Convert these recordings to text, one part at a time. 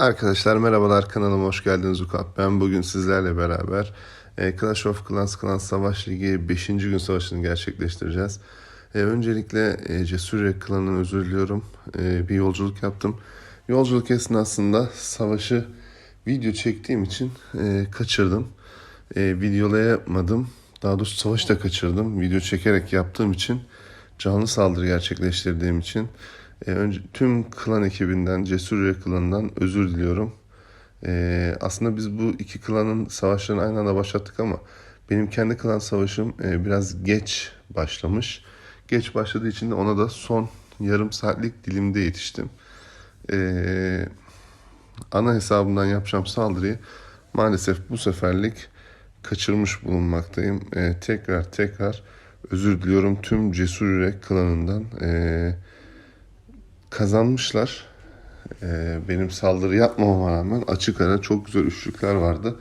Arkadaşlar merhabalar kanalıma hoş geldiniz Ukap. Ben bugün sizlerle beraber e, Clash of Clans Clans Savaş Ligi 5. gün savaşını gerçekleştireceğiz. E, öncelikle e, Cesur Yürek klanından özür diliyorum. Bir yolculuk yaptım. Yolculuk esnasında savaşı video çektiğim için kaçırdım. Videolayamadım. Daha doğrusu savaşı da kaçırdım. Video çekerek yaptığım için canlı saldırı gerçekleştirdiğim için e, önce tüm klan ekibinden, Cesur Yürek klanından özür diliyorum. E, aslında biz bu iki klanın savaşlarını aynı anda başlattık ama benim kendi klan savaşım e, biraz geç başlamış. Geç başladığı için de ona da son yarım saatlik dilimde yetiştim. E, ana hesabımdan yapacağım saldırıyı maalesef bu seferlik kaçırmış bulunmaktayım. E, tekrar tekrar özür diliyorum tüm Cesur Yürek klanından. E, kazanmışlar. Ee, benim saldırı yapmamama rağmen açık ara çok güzel üçlükler vardı.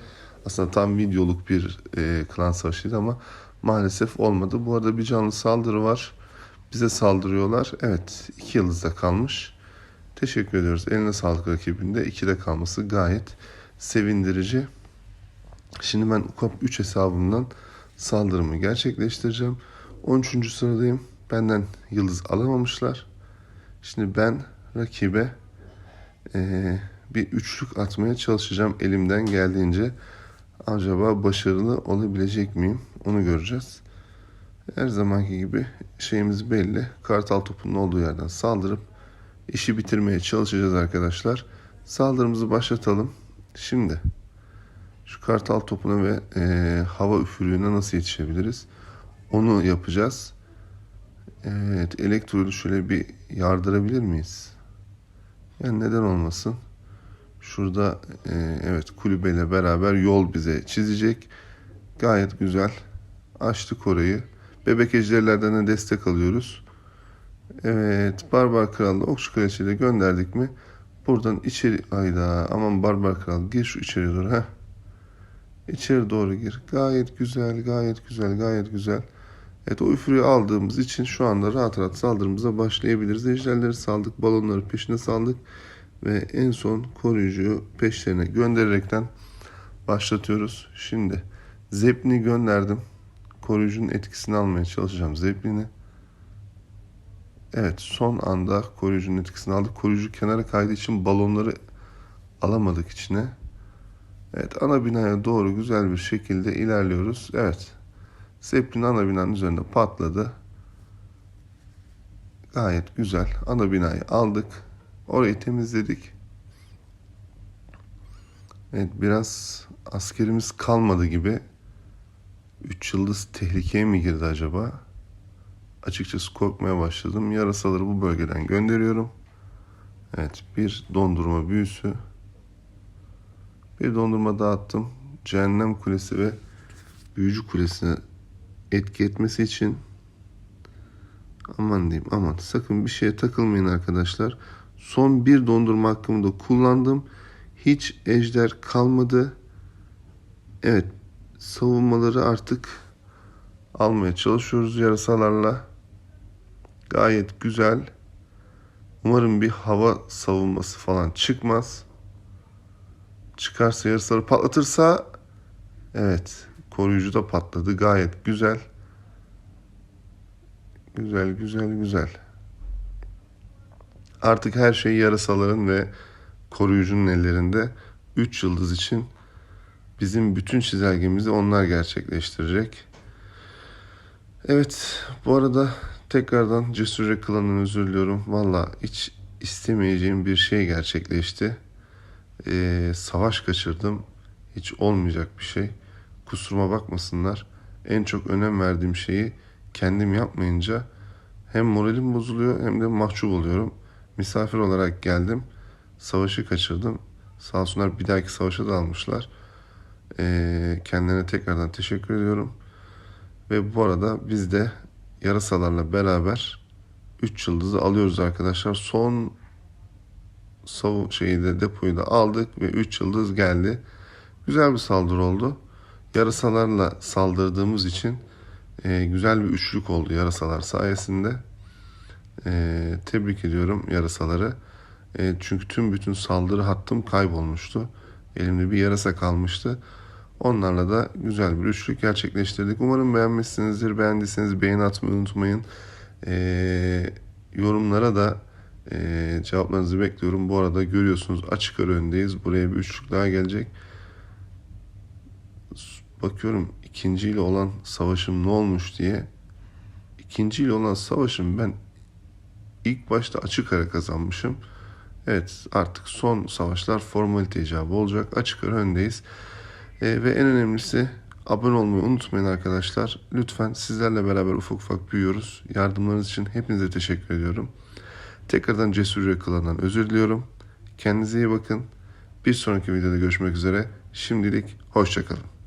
Aslında tam videoluk bir e, klan savaşıydı ama maalesef olmadı. Bu arada bir canlı saldırı var. Bize saldırıyorlar. Evet iki yıldızda kalmış. Teşekkür ediyoruz. Eline sağlık rakibinde. ikide kalması gayet sevindirici. Şimdi ben UKAP 3 hesabımdan saldırımı gerçekleştireceğim. 13. sıradayım. Benden yıldız alamamışlar. Şimdi ben rakibe eee, bir üçlük atmaya çalışacağım elimden geldiğince. Acaba başarılı olabilecek miyim? Onu göreceğiz. Her zamanki gibi şeyimiz belli. Kartal topunun olduğu yerden saldırıp işi bitirmeye çalışacağız arkadaşlar. Saldırımızı başlatalım. Şimdi şu kartal topuna ve eee, hava üfürüğüne nasıl yetişebiliriz? Onu yapacağız. Evet, elektrodu şöyle bir yardırabilir miyiz? Yani neden olmasın? Şurada e, evet kulübeyle beraber yol bize çizecek. Gayet güzel. Açtık orayı. Bebek ejderlerden de destek alıyoruz. Evet, Barbar Kral'la Okçu Kraliçe'yle gönderdik mi? Buradan içeri... Ayda aman Barbar Kral gir şu içeri doğru. Heh. İçeri doğru gir. Gayet güzel, gayet güzel, gayet güzel. Evet o üfürüğü aldığımız için şu anda rahat rahat saldırımıza başlayabiliriz. Ejderleri saldık, balonları peşine saldık ve en son koruyucuyu peşlerine göndererekten başlatıyoruz. Şimdi Zeplin'i gönderdim. Koruyucunun etkisini almaya çalışacağım Zeplin'i. Evet son anda koruyucunun etkisini aldık. Koruyucu kenara kaydığı için balonları alamadık içine. Evet ana binaya doğru güzel bir şekilde ilerliyoruz. Evet Zeppelin ana binanın üzerinde patladı. Gayet güzel. Ana binayı aldık. Orayı temizledik. Evet biraz askerimiz kalmadı gibi. 3 yıldız tehlikeye mi girdi acaba? Açıkçası korkmaya başladım. Yarasaları bu bölgeden gönderiyorum. Evet bir dondurma büyüsü. Bir dondurma dağıttım. Cehennem Kulesi ve Büyücü Kulesi'ne etki etmesi için aman diyeyim aman sakın bir şeye takılmayın arkadaşlar. Son bir dondurma hakkımı da kullandım. Hiç ejder kalmadı. Evet savunmaları artık almaya çalışıyoruz yarasalarla. Gayet güzel. Umarım bir hava savunması falan çıkmaz. Çıkarsa yarasaları patlatırsa evet Koruyucu da patladı. Gayet güzel. Güzel, güzel, güzel. Artık her şey yarasaların ve koruyucunun ellerinde. 3 yıldız için bizim bütün çizelgemizi onlar gerçekleştirecek. Evet, bu arada tekrardan Cesur Klan'ın özür diliyorum. Valla hiç istemeyeceğim bir şey gerçekleşti. Ee, savaş kaçırdım. Hiç olmayacak bir şey kusuruma bakmasınlar. En çok önem verdiğim şeyi kendim yapmayınca hem moralim bozuluyor hem de mahcup oluyorum. Misafir olarak geldim. Savaşı kaçırdım. Sağ olsunlar bir dahaki savaşa da almışlar. Ee, kendilerine tekrardan teşekkür ediyorum. Ve bu arada biz de yarasalarla beraber 3 yıldızı alıyoruz arkadaşlar. Son savu şeyi de depoyu da aldık ve 3 yıldız geldi. Güzel bir saldırı oldu yarasalarla saldırdığımız için e, güzel bir üçlük oldu yarasalar sayesinde. E, tebrik ediyorum yarasaları. E, çünkü tüm bütün saldırı hattım kaybolmuştu. Elimde bir yarasa kalmıştı. Onlarla da güzel bir üçlük gerçekleştirdik. Umarım beğenmişsinizdir. Beğendiyseniz beğeni atmayı unutmayın. E, yorumlara da e, cevaplarınızı bekliyorum. Bu arada görüyorsunuz açık ara öndeyiz. Buraya bir üçlük daha gelecek. Bakıyorum ikinciyle olan savaşım ne olmuş diye. İkinciyle olan savaşım ben ilk başta açık ara kazanmışım. Evet artık son savaşlar formalite icabı olacak. Açık ara öndeyiz. E, ve en önemlisi abone olmayı unutmayın arkadaşlar. Lütfen sizlerle beraber ufak ufak büyüyoruz. Yardımlarınız için hepinize teşekkür ediyorum. Tekrardan Cesur Yakalan'dan özür diliyorum. Kendinize iyi bakın. Bir sonraki videoda görüşmek üzere. Şimdilik hoşçakalın.